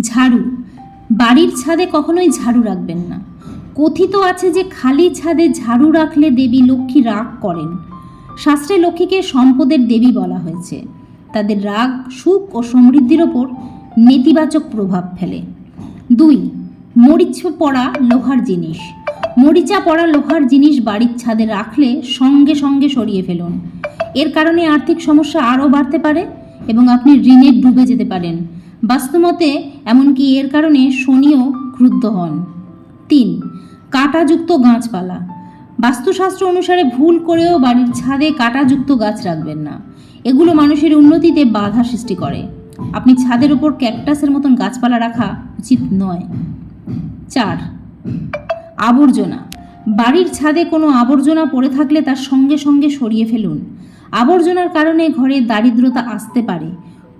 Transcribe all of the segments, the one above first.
ঝাড়ু। বাড়ির ছাদে কখনোই ঝাড়ু রাখবেন না। কথিত আছে যে খালি ছাদে ঝাড়ু রাখলে দেবী লক্ষ্মী রাগ করেন। শাস্ত্রে লক্ষ্মীকে সম্পদের দেবী বলা হয়েছে। তাদের রাগ, সুখ ও সমৃদ্ধির ওপর নেতিবাচক প্রভাব ফেলে। দুই, মরিচ পড়া লোহার জিনিস। মরিচা পড়া লোহার জিনিস বাড়ির ছাদে রাখলে সঙ্গে সঙ্গে সরিয়ে ফেলুন। এর কারণে আর্থিক সমস্যা আরও বাড়তে পারে এবং আপনি ঋণে ডুবে যেতে পারেন। বাস্তুমতে এমনকি এর কারণে শনিও ক্রুদ্ধ হন। তিন, কাঁটাযুক্ত গাছপালা। বাস্তুশাস্ত্র অনুসারে ভুল করেও বাড়ির ছাদে কাঁটাযুক্ত গাছ রাখবেন না। এগুলো মানুষের উন্নতিতে বাধা সৃষ্টি করে। আপনি ছাদের উপর ক্যাকটাসের মতন গাছপালা রাখা উচিত নয়। চার, আবর্জনা। বাড়ির ছাদে কোনো আবর্জনা পড়ে থাকলে তার সঙ্গে সঙ্গে সরিয়ে ফেলুন। আবর্জনার কারণে ঘরে দারিদ্রতা আসতে পারে।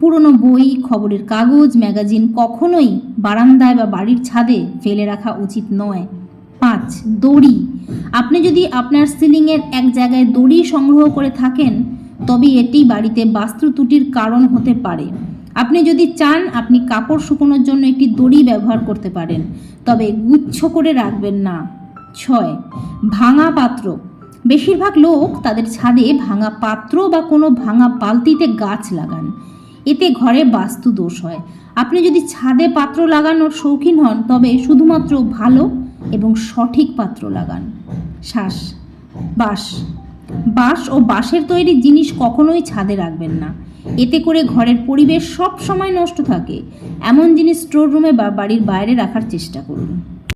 পুরনো বই, খবরের কাগজ, ম্যাগাজিন কখনোই বারান্দায় বা বাড়ির ছাদে ফেলে রাখা উচিত নয়। পাঁচ, দড়ি। আপনি যদি আপনার সিলিংয়ের এক জায়গায় দড়ি সংগ্রহ করে থাকেন, তবে এটি বাড়িতে বাস্তু ত্রুটির কারণ হতে পারে। আপনি যদি চান, আপনি কাপড় শুকোনোর জন্য একটি দড়ি ব্যবহার করতে পারেন, তবে গুচ্ছ করে রাখবেন না। ছয়, ভাঙা পাত্র। বেশিরভাগ লোক তাদের ছাদে ভাঙা পাত্র বা কোনো ভাঙা বালতিতে গাছ লাগান। এতে ঘরে বাস্তু দোষ হয়। আপনি যদি ছাদে পাত্র লাগানোর শৌখিন হন, তবে শুধুমাত্র ভালো এবং সঠিক পাত্র লাগান। শ্বাস বাঁশ বাঁশ ও বাঁশের তৈরি জিনিস কখনোই ছাদে রাখবেন না। এতে করে ঘরের পরিবেশ সব সময় নষ্ট থাকে। এমন জিনিস স্টোর রুমে বা বাড়ির বাইরে রাখার চেষ্টা করুন।